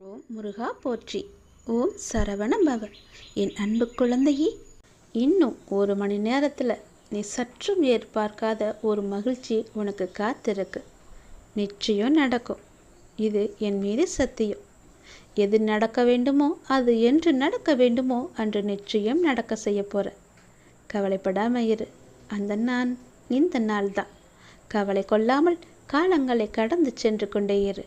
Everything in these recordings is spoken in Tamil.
ஓம் முருகா போற்றி. ஓம் சரவண பவ என் அன்பு குழந்தையே இன்னும் ஒரு மணி நேரத்தில் நீ சற்றும் எதிர்பார்க்காத ஒரு மகிழ்ச்சி உனக்கு காத்திருக்கு. நிச்சயம் நடக்கும். இது என் மீது சத்தியம். எது நடக்க வேண்டுமோ அது என்று நடக்க வேண்டுமோ அன்று நிச்சயம் நடக்க செய்ய போற கவலைப்படாம இரு. அந்த நான் இந்த நாள் தான் கவலை கொள்ளாமல் காலங்களை கடந்து சென்று கொண்டே இரு.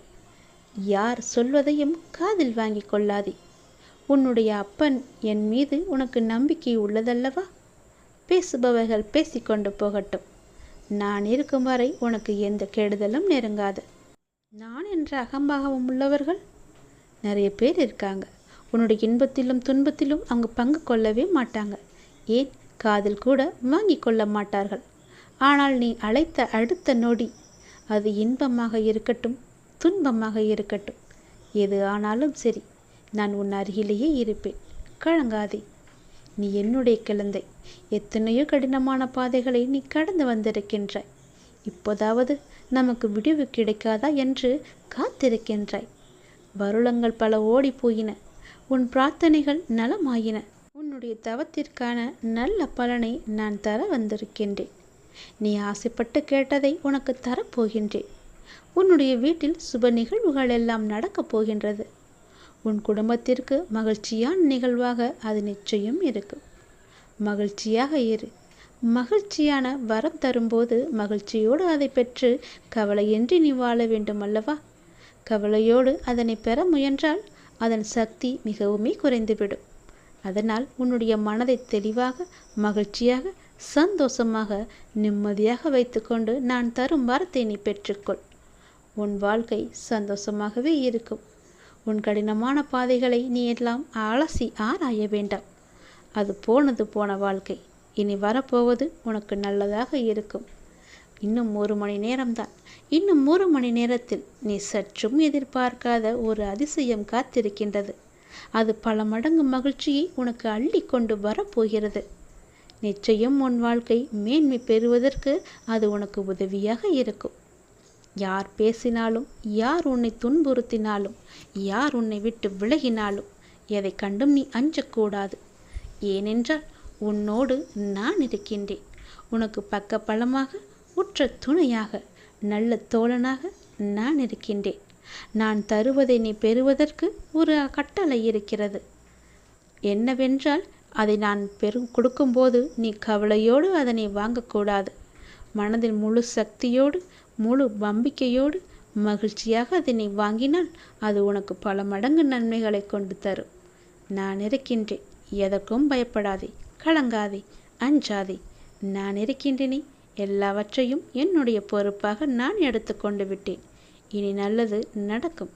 யார் சொல்வதையும் காதில் வாங்கி கொள்ளாதே. உன்னுடைய அப்பன் என் மீது உனக்கு நம்பிக்கை உள்ளதல்லவா? பேசுபவர்கள் பேசிக்கொண்டு போகட்டும். நான் இருக்கும் வரை உனக்கு எந்த கெடுதலும் நெருங்காது. நான் என்ற அகம்பாகவும் உள்ளவர்கள்? நிறைய பேர் இருக்காங்க. உன்னுடைய இன்பத்திலும் துன்பத்திலும் அவங்க பங்கு கொள்ளவே மாட்டாங்க. ஏன்? காதில் கூட வாங்கி கொள்ள மாட்டார்கள். ஆனால் நீ அழைத்த அடுத்த நொடி அது இன்பமாக இருக்கட்டும். துன்பமாக இருக்கட்டும். எது ஆனாலும் சரி நான் உன் அருகிலேயே இருப்பேன். கழங்காதே நீ என்னுடைய குழந்தை. எத்தனையோ கடினமான பாதைகளை நீ கடந்து வந்திருக்கின்றாய். இப்போதாவது நமக்கு விடிவு கிடைக்காதா என்று காத்திருக்கின்றாய். வருளங்கள் பல ஓடி போயின. உன் பிரார்த்தனைகள் நலமாயின. உன்னுடைய தவத்திற்கான நல்ல பலனை நான் தர வந்திருக்கின்றேன். நீ ஆசைப்பட்டு கேட்டதை உனக்கு தரப்போகின்றேன். உன்னுடைய வீட்டில் சுப நிகழ்வுகள் எல்லாம் நடக்கப் போகின்றது. உன் குடும்பத்திற்கு மகிழ்ச்சியான நிகழ்வாக அது நிச்சயம் இருக்கும் மகிழ்ச்சியாக இரு. மகிழ்ச்சியான வரம் தரும்போது மகிழ்ச்சியோடு அதை பெற்று கவலையின்றி நீ வாழ வேண்டும் அல்லவா? கவலையோடு அதனை பெற முயன்றால் அதன் சக்தி மிகவுமே குறைந்துவிடும். அதனால் உன்னுடைய மனதை தெளிவாக மகிழ்ச்சியாக சந்தோஷமாக நிம்மதியாக வைத்துக்கொண்டு நான் தரும் வரத்தை நீ பெற்றுக்கொள். உன் வாழ்க்கை சந்தோஷமாகவே இருக்கும். உன் கடினமான பாதைகளை நீ எல்லாம் அலசி ஆராய வேண்டாம். அது போனது போன வாழ்க்கை. இனி வரப்போவது உனக்கு நல்லதாக இருக்கும். இன்னும் ஒரு மணி நேரம்தான். இன்னும் ஒரு மணி நேரத்தில் நீ சற்றும் எதிர்பார்க்காத ஒரு அதிசயம் காத்திருக்கின்றது. அது பல மடங்கு மகிழ்ச்சியை உனக்கு அள்ளி கொண்டு வரப்போகிறது. நிச்சயம் உன் வாழ்க்கை மேன்மை பெறுவதற்கு அது உனக்கு உதவியாக இருக்கும். யார் பேசினாலும் யார் உன்னை துன்புறுத்தினாலும் யார் உன்னை விட்டு விலகினாலும் எதை கண்டும் நீ அஞ்சக்கூடாது. ஏனென்றால் உன்னோடு நான் இருக்கின்றேன். உனக்கு பக்க பலமாக உற்ற துணையாக நல்ல தோழனாக நான் இருக்கின்றேன். நான் தருவதை நீ பெறுவதற்கு ஒரு கட்டளை இருக்கிறது. என்னவென்றால் அதை நான் பெரும் கொடுக்கும்போது நீ கவலையோடு அதனை வாங்கக்கூடாது. மனதில் முழு சக்தியோடு முழு நம்பிக்கையோடு மகிழ்ச்சியாக அதனை வாங்கினால் அது உனக்கு பல மடங்கு நன்மைகளை கொண்டு தரும். நான் இருக்கின்றேன் எதற்கும் பயப்படாதே கலங்காதே அஞ்சாதே. நான் இருக்கின்றேனே எல்லாவற்றையும் என்னுடைய பொறுப்பாக நான் எடுத்துக்கொண்டு விட்டேன். இனி நல்லது நடக்கும்.